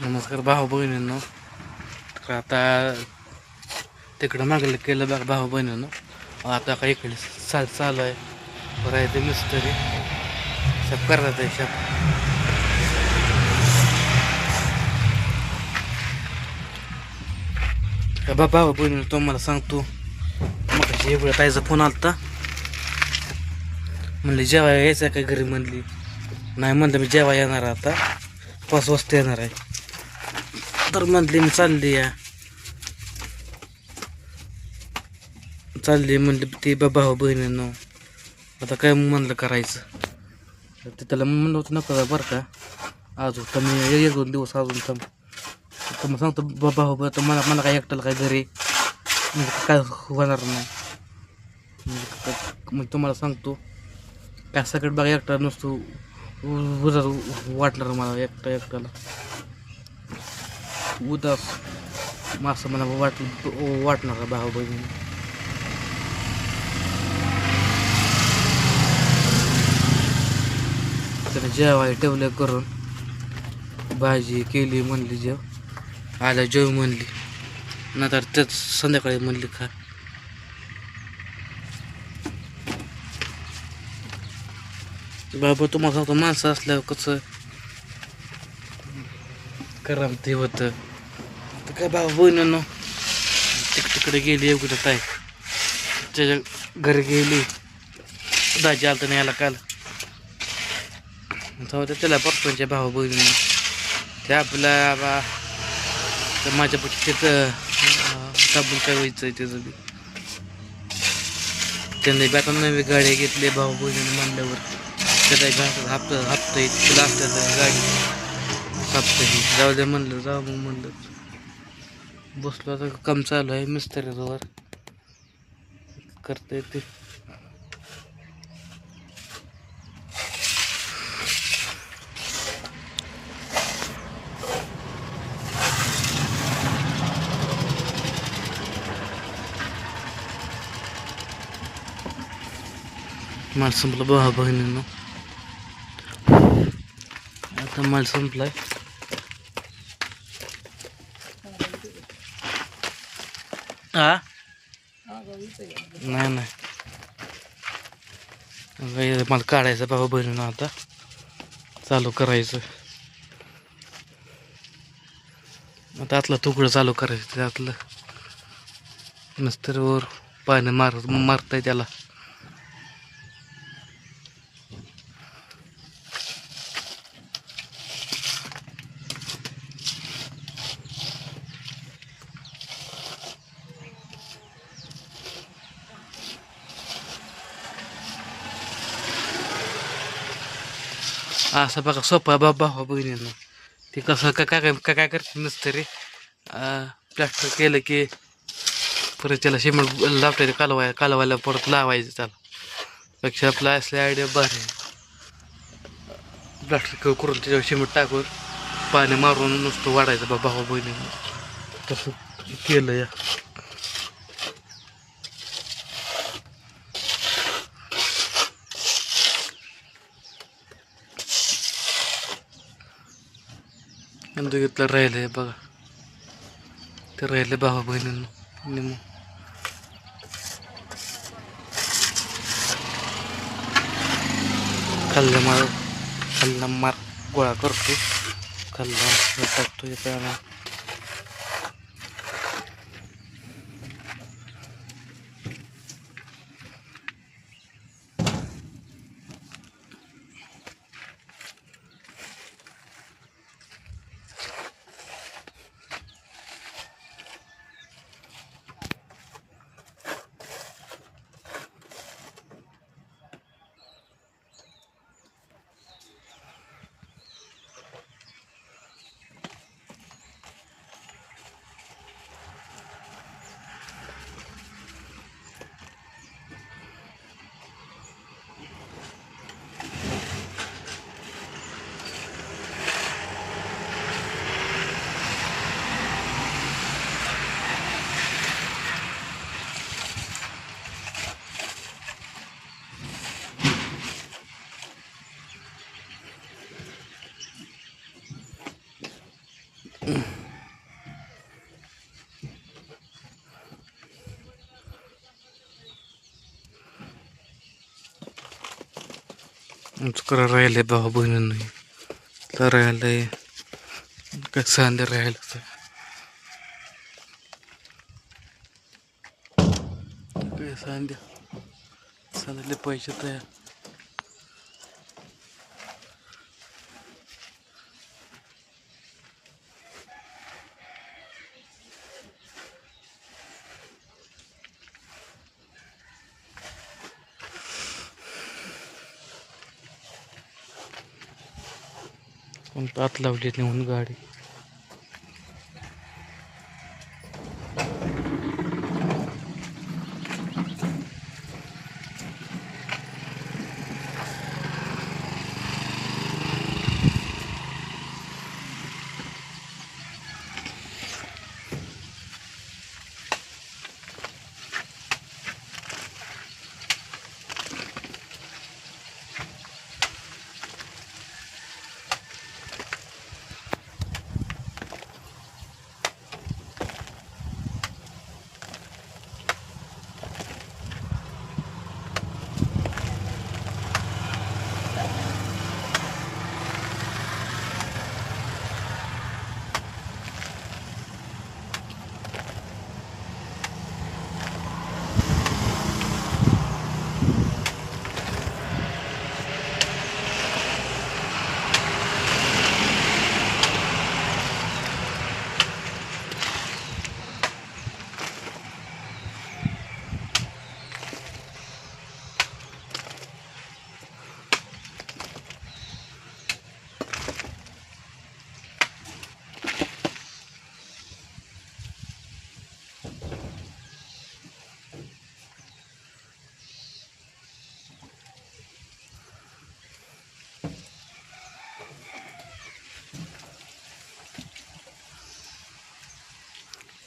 नमस्कार भाऊ बहिणींनो तर आता तिकडं मागलं केलं बघा भाऊ बहिणींनो आता काही इकडे चाल चालू आहे. बरं आहे ते मिस्त्री. शप करतात आहे शप. बा भाऊ बहिणी तो मला सांगतो. मग एवढं ताईचा फोन आलता. म्हणली जेव्हा यायचं काय घरी म्हणली. नाही म्हणलं मी जेव्हा येणार आहे आता. पाच वाजता येणार आहे. तर म्हणली मी चालली या. चालली म्हणली ती बाबा हो बहिणीनं. आता काय म्हणलं करायचं? ते त्याला म्हणलं होतं नको बरं का. अजून तर मी एक दोन दिवस अजून थांब. तर मग सांगतो बाबा हो तर मला मला काय एकट्याला काय घरी? म्हणजे काय होणार नाही. म्हणजे मग म्हणजे तुम्हाला सांगतो काय सगळं बघा एकटा नसतो उदास वाटणार मला एकटा एकट्याला. उदास मग मला वाट वाटणार भाऊ बहिणी. त्याने जेवाय ठेवलं करून भाजी केली म्हणली जेव. आल्या जेव म्हणली. नंतर तेच संध्याकाळी म्हणली खा. बाबा तुम्हाला सांगतो माणसं असल्यावर कसं करा ते होतं? काय बाबा बहिणीनं तिक तिकडे गेली एवढं ताई त्याच्या घरी गेली. दाजी आलता नाही आला काल. जाऊ द्या त्याला पप्पांच्या भाऊ बहिणीनं ते आपल्या बा तर माझ्या पक्षी तिथं साबून काय व्हायचं त्याचं बी. त्यांनी बी आता नवी गाडी घेतली भाऊ बहिणीने म्हणल्यावर. त्याला घाटात हप्ता हप्ता येत तुला असतात गाडी. हप्ता जाऊ दे म्हणलं जाऊ मग म्हणलं. बसलो आता काम चालू आहे मिस्त्रीवर करता येते माल संपलं भावा बहिणीनं. आता माल संपलाय हा नाही नाही हे मला काढायचं बाबा बहिणीनं आता. चालू करायचं. आता आतलं तुकडं चालू करायचं त्यातलं. नसतर पाणी मार मारताय त्याला. असं बघा सोपा बाबा हो बहिणीनं. ते कसं काय काय काय काय करते नसतं रे? प्लॅस्टर केलं की परत त्याला सिमेंट लावता कालवाय कालवायला परत लावायचं त्याला. पेक्षा आपला असल्या आयडिया भारी प्लॅस्टर करून त्याच्यावर शिमेंट टाकून पाणी मारून नुसतं वाढायचं बाबा हो बहिणीनं. तसं केलं या. नंतर घेतलं राहिले बघा ते राहिले भावा बहिणींनो निम मार खाल्ला मार गोळा करतो खाल्ला टाकतो येताना करा राहिलंय भाऊ बहिणींना राहिलंय काय सांदे राहिलं तर काय सांद्या सांदले पैसे तयार कोण आत लावली नेऊन गाडी.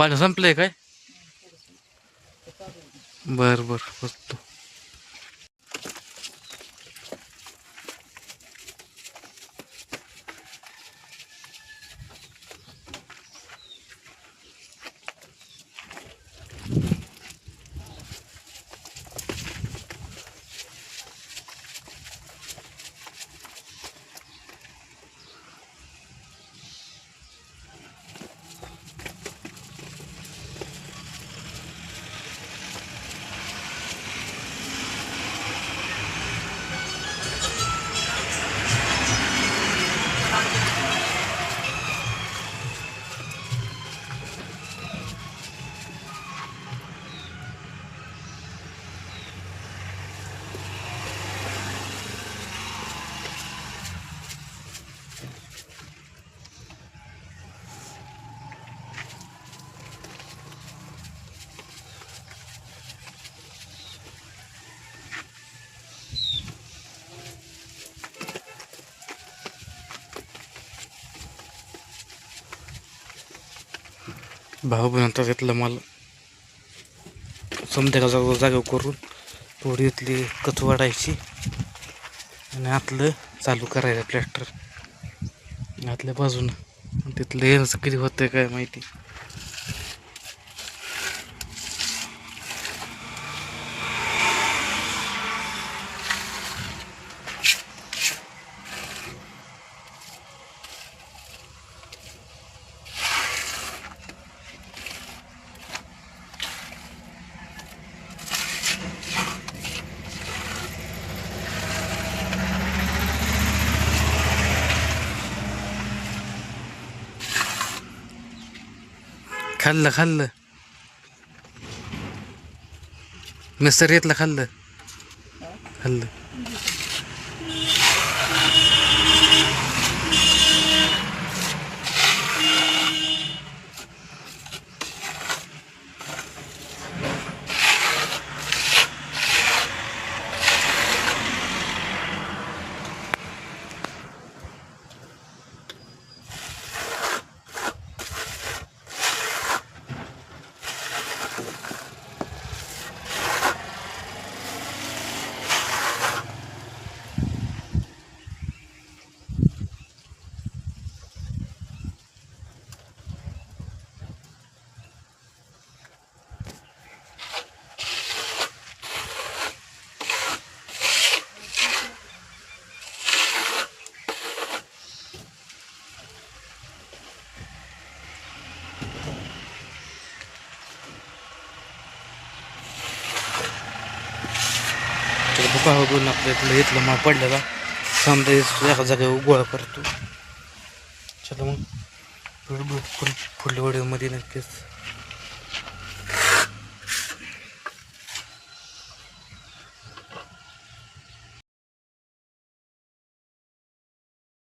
पाणी संपलंय काय? बर बर बसतो. भाऊ बनवता घेतला माल. संध्याकाळ जागा करून थोडी इथली कच वाढायची. आणि आतलं चालू करायचं प्लॅस्टर आतल्या बाजूनं. तिथलं येणं किती होतं काय माहिती. खाल्लं खाल्लं मिसर येतलं खाल्लं खाल्लं तर भाऊ बहीण आपल्या इथलं इथलं माळ पडलेला. समजा एका जागेवर गोळा करतो. चला मग. पुढ- पुढल्या व्हिडिओमध्ये नक्कीच.